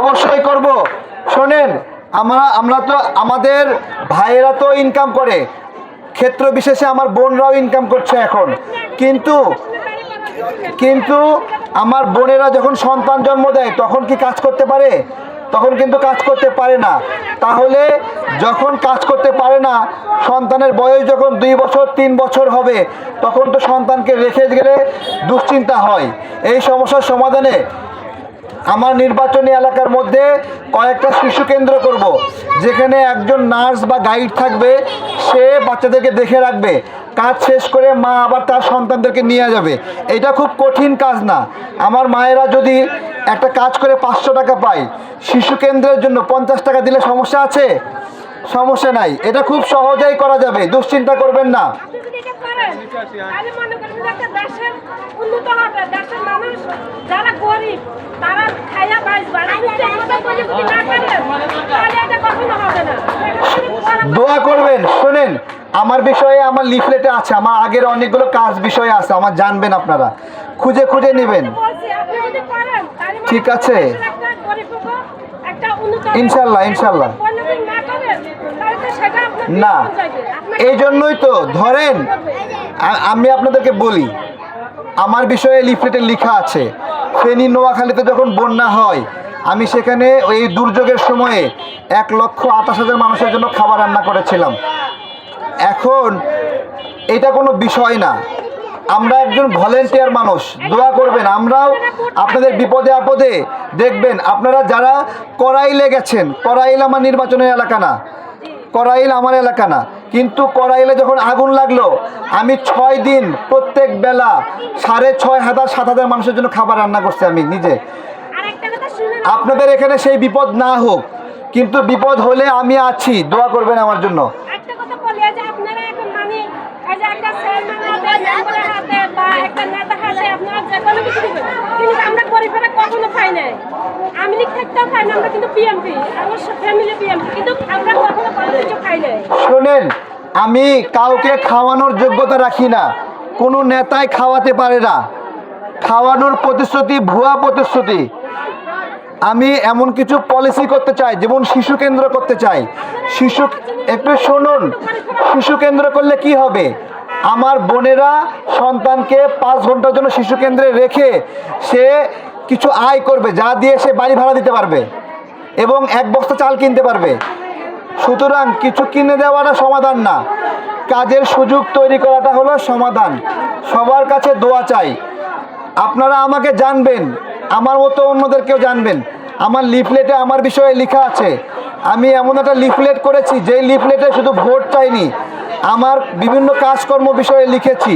অবশ্যই করব। শোনেন, আমরা আমরা তো আমাদের ভাইয়েরা তো ইনকাম করে। ক্ষেত্র বিশেষে আমার বোনরাও ইনকাম করছে এখন। কিন্তু কিন্তু আমার বোনেরা যখন সন্তান জন্ম দেয়, তখন কি কাজ করতে পারে? তখন কিন্তু কাজ করতে পারে না তাহলে যখন কাজ করতে পারে না, সন্তানের বয়স যখন দুই বছর, তিন বছর হবে, তখন তো সন্তানকে রেখে গেলে দুশ্চিন্তা হয় এই সমস্যার সমাধানে আমার নির্বাচনী এলাকার মধ্যে কয়েকটা শিশু কেন্দ্র করব। যেখানে একজন নার্স বা গাইড থাকবে, সে বাচ্চাদেরকে দেখে রাখবে কাজ শেষ করে মা আবার তার সন্তানদেরকে নিয়ে যাবে। এটা খুব কঠিন কাজ না। আমার মায়েরা যদি একটা কাজ করে পাঁচশো টাকা পায় শিশু কেন্দ্রের জন্য পঞ্চাশ টাকা দিলে সমস্যা আছে? সমস্যা নাই। এটা খুব সহজেই করা যাবে দুশ্চিন্তা করবেন না। মনে একটা দেশের উন্নত হবে, দেশের মানুষ যারা গরিব, তারা খাইয়া বাঁচবে। তাহলে এটা কখনো হবে দোয়া করবেন শোনেন। আমার বিষয়ে আমার লিফলেটে আছে আমার আগের অনেকগুলো কাজ বিষয়ে আছে আমার জানবেন আপনারা খুঁজে খুঁজে নেবেন ঠিক আছে। ইনশাল্লাহ, ইনশাল্লাহ। না এই জন্যই তো ধরেন আমি আপনাদেরকে বলি আমার বিষয়ে লিফলেটে লেখা আছে ফেনী নোয়াখালীতে যখন বন্যা হয় আমি সেখানে ওই দুর্যোগের সময়ে এক লক্ষ আঠাশ হাজার মানুষের জন্য খাবার রান্না করেছিলাম এখন এটা কোনো বিষয় না। আমরা একজন ভলেন্টিয়ার মানুষ দোয়া করবেন। আমরাও আপনাদের বিপদে আপদে দেখবেন আপনারা যারা করাইলে গেছেন করাইল আমার নির্বাচনের এলাকা না করাইল আমার এলাকা না কিন্তু করাইলে যখন আগুন লাগল আমি ছয় দিন প্রত্যেক বেলা সাড়ে ছয় হাজার সাত হাজার মানুষের জন্য খাবার রান্না করছি আমি নিজে। আপনাদের এখানে সেই বিপদ না হোক কিন্তু বিপদ হলে আমি আছি দোয়া করবেন আমার জন্য একটা কথা বলি এই যে আপনারা এখন মানে এই যে একটা চেয়ারম্যান হাতে মেম্বারের হাতে বা একটা নেতা কিছু কিন্তু আমরা গরিবেরা কখনো খাই নাই আমি খাই না আমরা কিন্তু পিএমপি আমার ফ্যামিলি পিএমপি কিন্তু আমরা কখনো কোনো কিছু খাই নাই শোনেন, আমি কাউকে খাওয়ানোর যোগ্যতা রাখি না। কোনো নেতাই খাওয়াতে পারে না। খাওয়ানোর প্রতিশ্রুতি, ভুয়া প্রতিশ্রুতি। আমি এমন কিছু পলিসি করতে চাই, যেমন শিশু কেন্দ্র করতে চাই। শিশু, একটু শুনুন। শিশু কেন্দ্র করলে কি হবে? আমার বোনেরা সন্তানকে পাঁচ ঘণ্টার জন্য শিশু কেন্দ্রে রেখে সে কিছু আয় করবে, যা দিয়ে সে বাড়ি ভাড়া দিতে পারবে এবং এক বস্তা চাল কিনতে পারবে। সুতরাং কিছু কিনে দেওয়াটা সমাধান না। কাজের সুযোগ তৈরি করাটা হলো সমাধান। সবার কাছে দোয়া চাই। আপনারা আমাকে জানবেন, আমার মতো অন্যদেরকেও জানবেন। আমার লিফলেটে আমার বিষয়ে লেখা আছে। আমি এমন একটা লিফলেট করেছি, যেই লিফলেটে শুধু ভোট চাইনি আমার বিভিন্ন কাজকর্ম বিষয়ে লিখেছি।